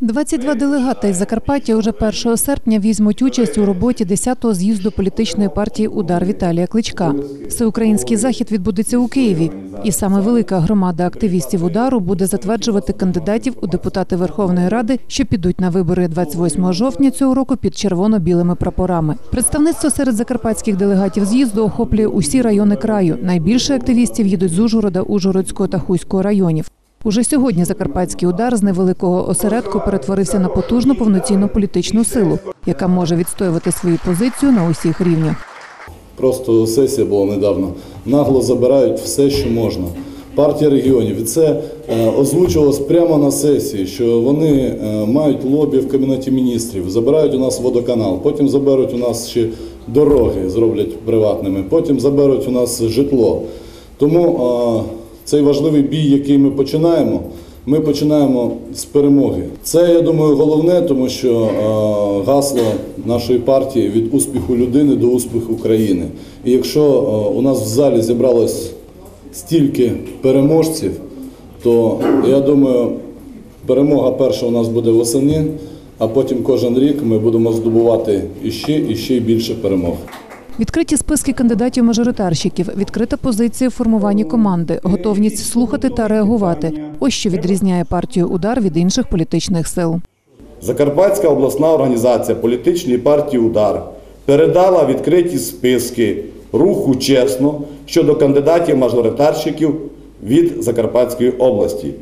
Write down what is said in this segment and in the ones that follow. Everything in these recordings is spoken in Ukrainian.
22 делегати із Закарпаття уже 1 серпня візьмуть участь у роботі 10-го з'їзду політичної партії Удар Віталія Кличка. Всеукраїнський захід відбудеться у Києві, і саме велика громада активістів удару буде затверджувати кандидатів у депутати Верховної Ради, що підуть на вибори 28 жовтня цього року під червоно-білими прапорами. Представництво серед закарпатських делегатів з'їзду охоплює усі райони краю. Найбільше активістів їдуть з Ужгорода, Ужгородського та Хуського районів. Уже сьогодні закарпатський удар з невеликого осередку перетворився на потужну повноцінну політичну силу, яка може відстоювати свою позицію на усіх рівнях. Просто сесія була недавно. Нагло забирають все, що можна. Партія регіонів і це е, озвучувалось прямо на сесії, що вони е, мають лобі в кабінеті міністрів, забирають у нас водоканал, потім заберуть у нас ще дороги, зроблять приватними, потім заберуть у нас житло. Тому е, цей важливий бій, який ми починаємо, ми починаємо з перемоги. Це я думаю головне, тому що е, гасло нашої партії від успіху людини до успіху країни. І якщо е, у нас в залі зібралось стільки переможців, то я думаю, перемога перша у нас буде восени, а потім кожен рік ми будемо здобувати іще і ще більше перемог. Відкриті списки кандидатів-мажоритарщиків, відкрита позиція в формуванні команди, готовність слухати та реагувати. Ось що відрізняє партію удар від інших політичних сил. Закарпатська обласна організація політичної партії Удар передала відкриті списки руху чесно щодо кандидатів-мажоритарщиків від Закарпатської області.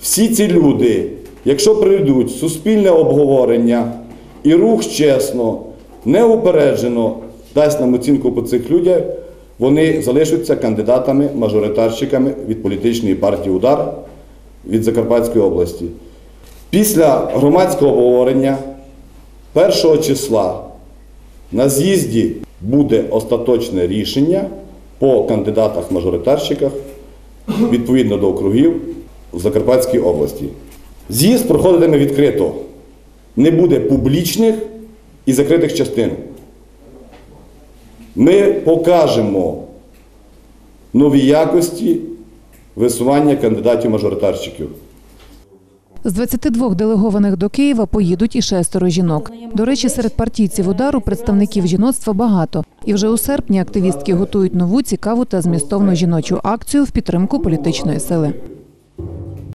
Всі ці люди, якщо прийдуть суспільне обговорення і рух чесно, неупереджено дасть нам оцінку по цих людях, вони залишаться кандидатами-мажоритарщиками від політичної партії Удар від Закарпатської області. Після громадського обговорення 1 числа на з'їзді буде остаточне рішення по кандидатах-мажоритарщиках відповідно до округів в Закарпатській області. З'їзд проходитиме відкрито. Не буде публічних і закритих частин. Ми покажемо нові якості висування кандидатів-мажоритарщиків. З 22 делегованих до Києва поїдуть і шестеро жінок. До речі, серед партійців удару представників жіноцтва багато. І вже у серпні активістки готують нову цікаву та змістовну жіночу акцію в підтримку політичної сили.